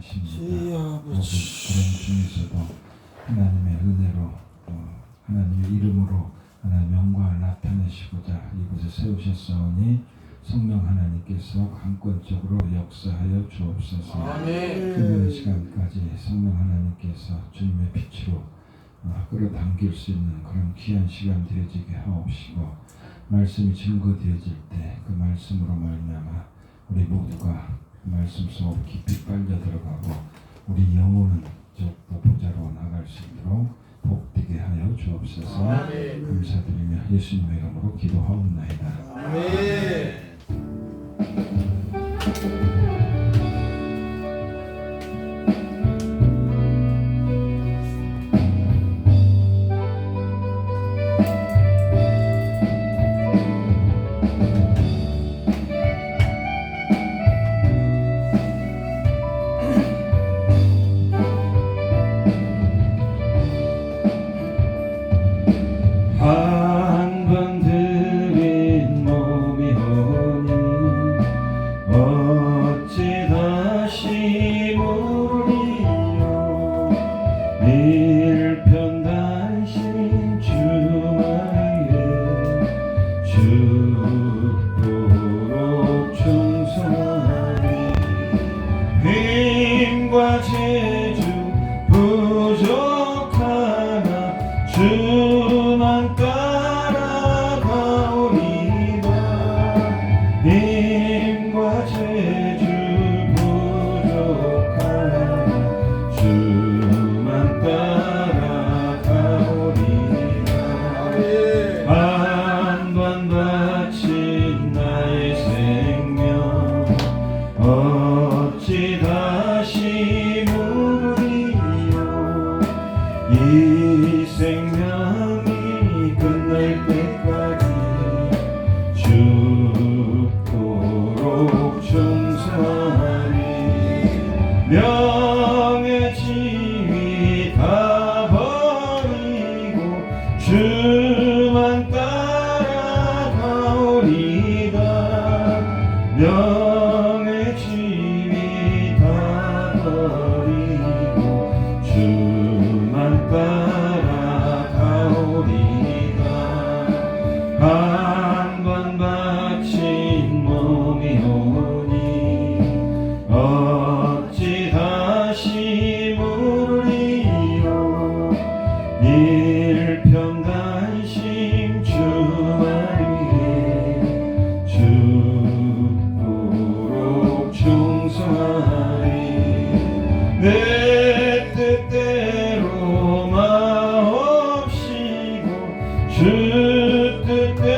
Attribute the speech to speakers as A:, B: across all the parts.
A: 주여
B: 모든 그런 중에서도 하나님의 은혜로 어, 하나님의 이름으로 하나님 영광을 나타내시고자 이곳에 세우셨사오니 성령 하나님께서 강권적으로 역사하여 주옵소서. 끝나는 시간까지 성령 하나님께서 주님의 빛으로 어, 끌어당길 수 있는 그런 귀한 시간 되어지게 하옵시고 말씀이 증거되어질 때 그 말씀으로 말미암아 우리 모두가 그 말씀 속 깊이 빨려 들어가고 우리 영혼은 저 보좌로 나갈 수 있도록 복되게 하여 주옵소서
A: 아멘.
B: 감사드리며 예수님의 이름으로 기도하옵나이다.
A: 아멘
B: Sharon Pill. Oh. Ah. good.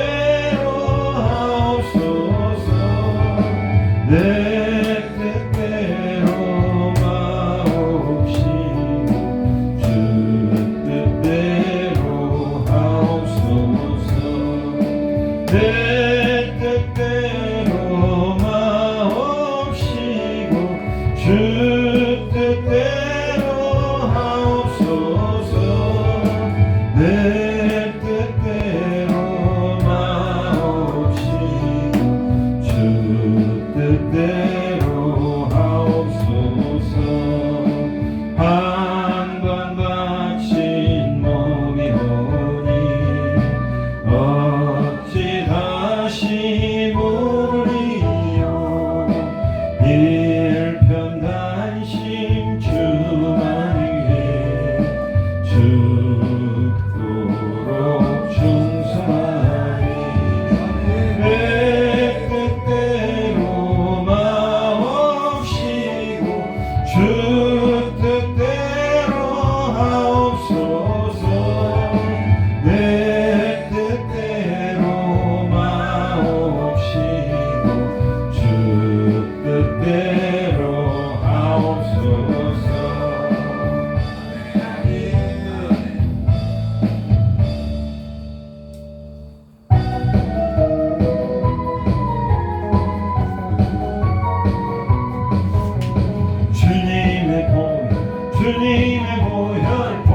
B: to name a boyhood.